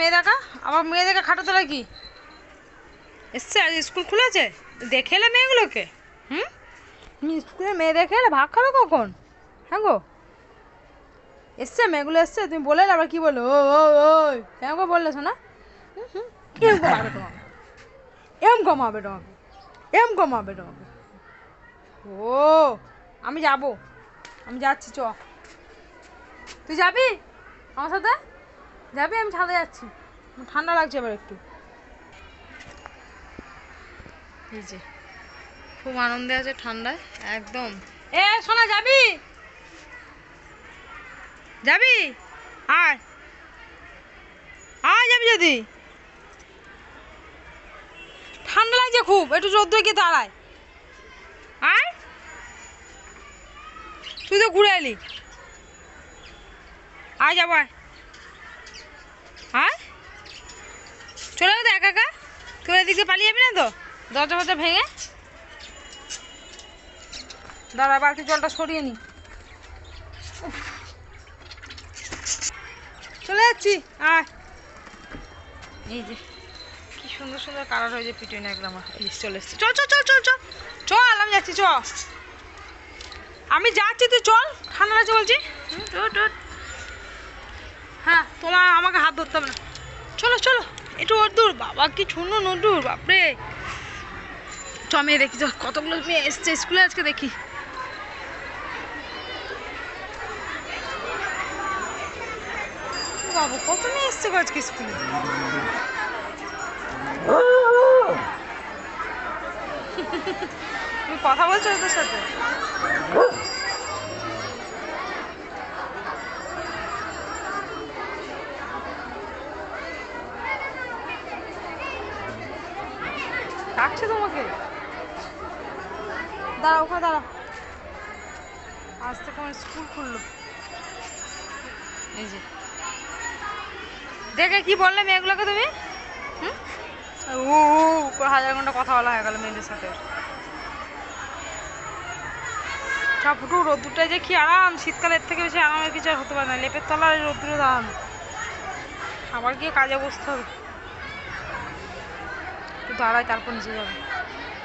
মেয়ে দেখা আবার মেয়ে দেখা খাটো তোলা কি? এসছে আজ স্কুল খুলেছে? দেখে এলে মেয়েগুলোকে? হুম? স্কুলে মেয়ে দেখে এলে ভাগ খাবে কখন? হ্যাঁ গো। এসছে মেয়েগুলো এসছে তুমি বলে এলে আবার কি বলল? ও ও ওই কেমন করে বললে শোনা? হুম, এম কমাবে তোমাকে এম কমাবে তোমাকে এম কমাবে তোমাকে ও আমি যাব। আমি যাচ্ছি চ। তুই যাবি আমার সাথে? যাবি, আমি ছাদে যাচ্ছি। ঠান্ডা লাগছে এবার একটু। এই যে, খুব আনন্দে আছে ঠান্ডায়, একদম। এ, সোনা, যাবি? যাবি? আয়। আয় যাবি যদি। ঠান্ডা লাগছে খুব, একটু রোদ্দুরে গিয়ে দাঁড়ায়। আয়। তুই তো ঘুরে এলি। আয়, যাব, আয়। আয় চলে যাব তো একা একা? তুই এদিকে পালিয়ে যাবি না তো? দরজা ফরজা ভেঙে? দাঁড়া বালতি জলটা সরিয়ে নি। চলে যাচ্ছি আয়। এই যে কি সুন্দর সুন্দর কালার হয়েছে পিটুন একদম। চলে এসছি। চল চল চল চল চল। চল আমি যাচ্ছি চ আমি যাচ্ছি তুই চল। ঠান্ডা লাগছে বলছি। চল, চল। হ্যাঁ তোমার আমাকে হাত ধরতে হবে না। চলো চলো, একটু দূর। বাবা কি ছুন্ন নদূর বাপরে। চ, মেয়ে দেখি কতগুলো মেয়ে এসছে স্কুলে আজকে দেখি। বাবা, কত মেয়ে এসছে আজকে স্কুলে? তুমি কথা বলছো ওদের সাথে? ডাকছে তোমাকে? দাঁড়া ওখানে দাঁড়া আজ থেকে আমার স্কুল খুললো। এই যে। দেখে কি বললে মেয়েগুলোকে তুমি? ও হাজার ঘণ্টা কথা বলা হয়ে গেল মেয়েদের সাথে। সব ফুটু রোদ্দুরটায় যে কি আরাম। শীতকালের থেকে বেশি আরামের কিছু আর হতে পারে না। লেপের তলার এই রোদ্দুরে দাঁড়ানো আবার গিয়ে কাজে বসতে হবে। দাঁড়ায় তারপর নিচে যাবে।